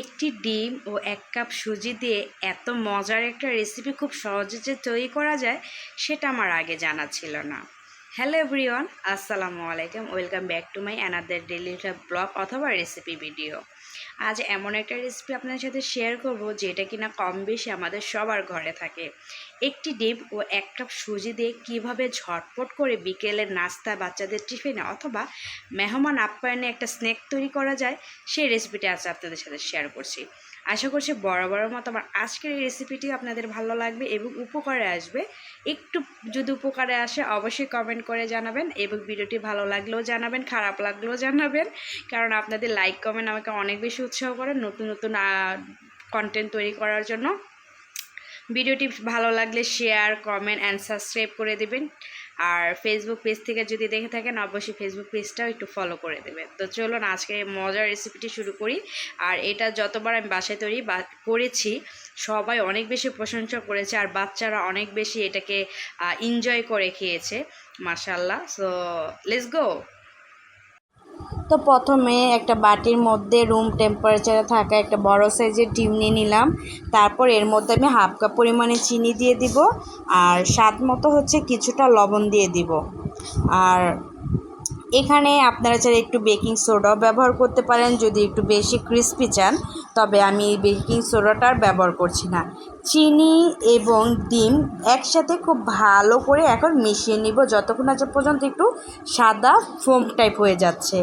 একটি ডিম ও এক কাপ সুজি দিয়ে এত মজার একটা রেসিপি খুব সহজে যে তৈরি করা যায়, সেটা আমার আগে জানা ছিল না। হ্যালো এভরিওয়ান আসসালামু আলাইকুম welcome back to my another daily blog অথবা রেসিপি ভিডিও আজ এমন একটা রেসিপি আপনাদের সাথে শেয়ার করব, যেটা কিনা কম বেশি আমাদের সবার ঘরে থাকে। একটি ডিম ও এক কাপ সুজি দিয়ে কীভাবে ঝটপট করে বিকেলের নাস্তা বাচ্চাদের টিফিনে অথবা মেহমান আপ্যায়নে একটা স্ন্যাক তৈরি করা যায়, সেই রেসিপিটা আজ আপনাদের সাথে শেয়ার করছি। আশা করছি বরাবরের মতো আমার আজকের এই রেসিপিটি আপনাদের ভালো লাগবে এবং উপকারে আসবে। একটু যদি উপকারে আসে অবশ্যই কমেন্ট করে জানাবেন এবং ভিডিওটি ভালো লাগলেও জানাবেন, খারাপ লাগলেও জানাবেন। কারণ আপনাদের লাইক কমেন্ট আমাকে অনেক বেশি উৎসাহ করে নতুন নতুন কন্টেন্ট তৈরি করার জন্য। ভিডিওটি ভালো লাগলে শেয়ার কমেন্ট অ্যান্ড সাবস্ক্রাইব করে দেবেন। আর ফেসবুক পেজ থেকে যদি দেখে থাকেন, অবশ্যই ফেসবুক পেজটাও একটু ফলো করে দেবেন। তো চলুন আজকে মজার রেসিপিটি শুরু করি। আর এটা যতবার আমি বাসায় তৈরি বা করেছি, সবাই অনেক বেশি প্রশংসা করেছে আর বাচ্চারা অনেক বেশি এটাকে এনজয় করে খেয়েছে মাসাল্লাহ সো লেটস গো তো প্রথমে একটা বাটির মধ্যে রুম টেম্পারেচারে থাকা একটা বড় সাইজের ডিম নিয়ে নিলাম। তারপর এর মধ্যে আমি হাফ কাপ পরিমাণে চিনি দিয়ে দিব আর স্বাদ মতো হচ্ছে কিছুটা লবণ দিয়ে দিব। আর এখানে আপনারা চাইলে একটু বেকিং সোডাও ব্যবহার করতে পারেন। যদি একটু বেশি ক্রিস্পি চান, তবে আমি বেকিং সোডাটার ব্যবহার করছি না। চিনি এবং ডিম একসাথে খুব ভালো করে এখন মিশিয়ে নিব। যতক্ষণ আছে পর্যন্ত একটু সাদা ফোম টাইপ হয়ে যাচ্ছে।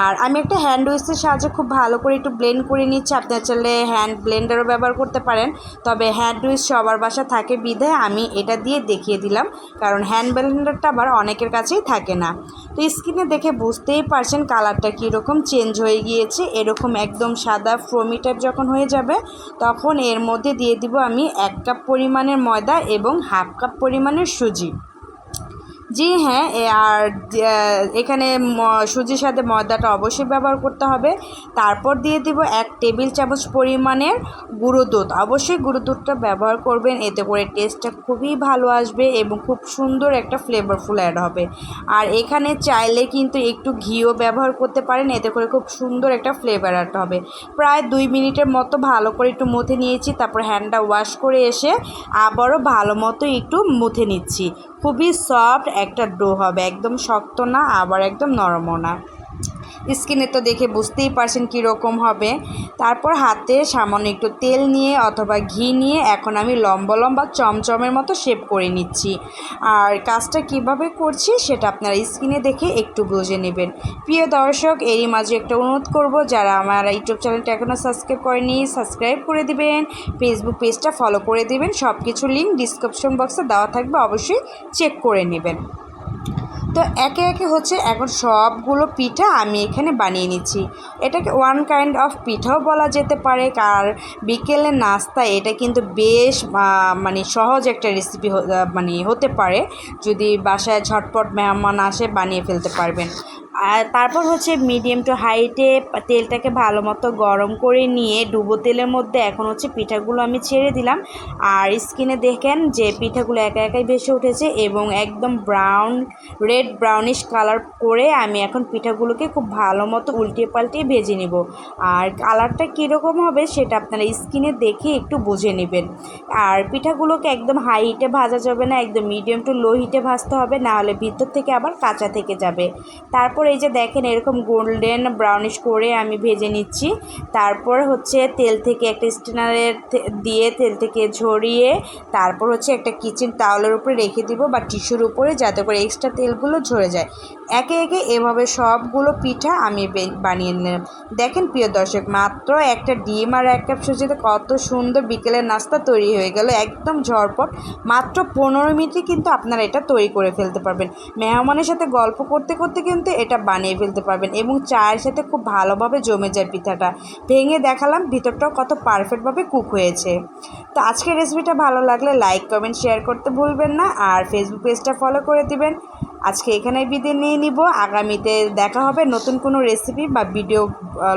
আর আমি একটা হ্যান্ড উইসের সাহায্যে খুব ভালো করে একটু ব্লেন্ড করে নিচ্ছি। আপনার চাইলে হ্যান্ড ব্লেন্ডারও ব্যবহার করতে পারেন। তবে হ্যান্ড উইস সবার বাসা থাকে বিধায় আমি এটা দিয়ে দেখিয়ে দিলাম। কারণ হ্যান্ড ব্লেন্ডারটা আবার অনেকের কাছেই থাকে না। তো স্ক্রিনে দেখে বুঝতেই পারছেন কালারটা কীরকম চেঞ্জ হয়ে গিয়েছে। এরকম একদম সাদা ফ্রমি টাইপ যখন হয়ে যাবে, তখন এর মধ্যে দিয়ে দিব আমি এক কাপ পরিমাণের ময়দা এবং হাফ কাপ পরিমাণের সুজি। জি হ্যাঁ আর এখানে সুজির সাথে ময়দাটা অবশ্যই ব্যবহার করতে হবে। তারপর দিয়ে দিব এক টেবিল চামচ পরিমাণের গুঁড়ো দুধ। অবশ্যই গুঁড়ো দুধটা ব্যবহার করবেন, এতে করে টেস্টটা খুবই ভালো আসবে এবং খুব সুন্দর একটা ফ্লেভারফুল অ্যাড হবে। আর এখানে চাইলে কিন্তু একটু ঘিও ব্যবহার করতে পারেন, এতে করে খুব সুন্দর একটা ফ্লেভার অ্যাড হবে। প্রায় দুই মিনিটের মতো ভালো করে একটু মুথে নিয়েছি, তারপর হ্যান্ডটা ওয়াশ করে এসে আবারও ভালো মতো একটু মুথে নিচ্ছি। খুবই সফট একটা ডো হবে। একদম শক্ত না আবার একদম নরমও না। স্কিনে তো দেখে বুঝতেই পারছেন কীরকম হবে। তারপর হাতে সামান্য একটু তেল নিয়ে অথবা ঘি নিয়ে এখন আমি লম্বা লম্বা চমচমের মতো শেপ করে নিচ্ছি। আর কাজটা কীভাবে করছি সেটা আপনারা স্কিনে দেখে একটু বুঝে নেবেন। প্রিয় দর্শক, এরই মাঝে একটা অনুরোধ করব, যারা আমার ইউটিউব চ্যানেলটা এখনও সাবস্ক্রাইব করেনি সাবস্ক্রাইব করে দিবেন ফেসবুক পেজটা ফলো করে দিবেন সব কিছু লিঙ্ক ডিসক্রিপশন বক্সে দেওয়া থাকবে, অবশ্যই চেক করে নেবেন। তো একে একে হচ্ছে এখন সবগুলো পিঠা আমি এখানে বানিয়ে নিচ্ছি। এটাকে ওয়ান কাইন্ড অফ পিঠাও বলা যেতে পারে, কার বিকেলে নাস্তা এটা কিন্তু বেশ মানে সহজ একটা রেসিপি মানে হতে পারে। যদি বাসায় ঝটপট মেহমান আসে বানিয়ে ফেলতে পারবেন। আর তারপর হচ্ছে মিডিয়াম টু হাইটে তেলটাকে ভালো মতো গরম করে নিয়ে ডুবো তেলের মধ্যে এখন হচ্ছে পিঠাগুলো আমি ছেড়ে দিলাম। আর স্কিনে দেখেন যে পিঠাগুলো একা একাই ভেসে উঠেছে এবং একদম ব্রাউন রেড ব্রাউনিশ কালার করে আমি এখন পিঠাগুলোকে খুব ভালো মতো উল্টিয়ে পাল্টিয়ে ভেজে নেব। আর কালারটা কীরকম হবে সেটা আপনারা স্কিনে দেখে একটু বুঝে নেবেন। আর পিঠাগুলোকে একদম হাই হিটে ভাজা যাবে না, একদম মিডিয়াম টু লো হিটে ভাজতে হবে, নাহলে ভিতর থেকে আবার কাঁচা থেকে যাবে। তারপর এই যে দেখেন এরকম গোল্ডেন ব্রাউনিশ করে আমি ভেজে নিচ্ছি। তারপর হচ্ছে তেল থেকে একটা স্টেনারের দিয়ে তেল থেকে ঝরিয়ে তারপর হচ্ছে একটা কিচেন টাওয়ালের উপরে রেখে দিব বা টিস্যুর উপরে যাতে করে এক্সট্রা তেলগুলো ঝরে যায়। একে একে এভাবে সবগুলো পিঠা আমি বানিয়ে নিলাম। দেখেন প্রিয় দর্শক, মাত্র একটা ডিম আর এক কাপ সুজিতে কত সুন্দর বিকেলের নাস্তা তৈরি হয়ে গেল, একদম ঝড়পট মাত্র পনেরো মিনিটে কিন্তু আপনারা এটা তৈরি করে ফেলতে পারবেন। মেহমানের সাথে গল্প করতে করতে কিন্তু এটা বানিয়ে ফেলতে পারবেন এবং চায়ের সাথে খুব ভালোভাবে জমে যায় পিঠাটা। ভেঙে দেখালাম, ভিতরটাও কত পারফেক্টভাবে কুক হয়েছে। তো আজকের রেসিপিটা ভালো লাগলে লাইক কমেন্ট শেয়ার করতে ভুলবেন না আর ফেসবুক পেজটা ফলো করে দিবেন। আজকে এখানে বিদে নিয়ে নিব। আগামীতে দেখা হবে নতুন কোনো রেসিপি বা ভিডিও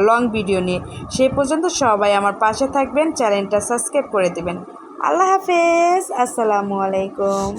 লং ভিডিও নিয়ে। সেই পর্যন্ত সবাই আমার পাশে থাকবেন চ্যানেলটা সাবস্ক্রাইব করে দেবেন। আল্লাহ হাফেজ, আসসালামু আলাইকুম।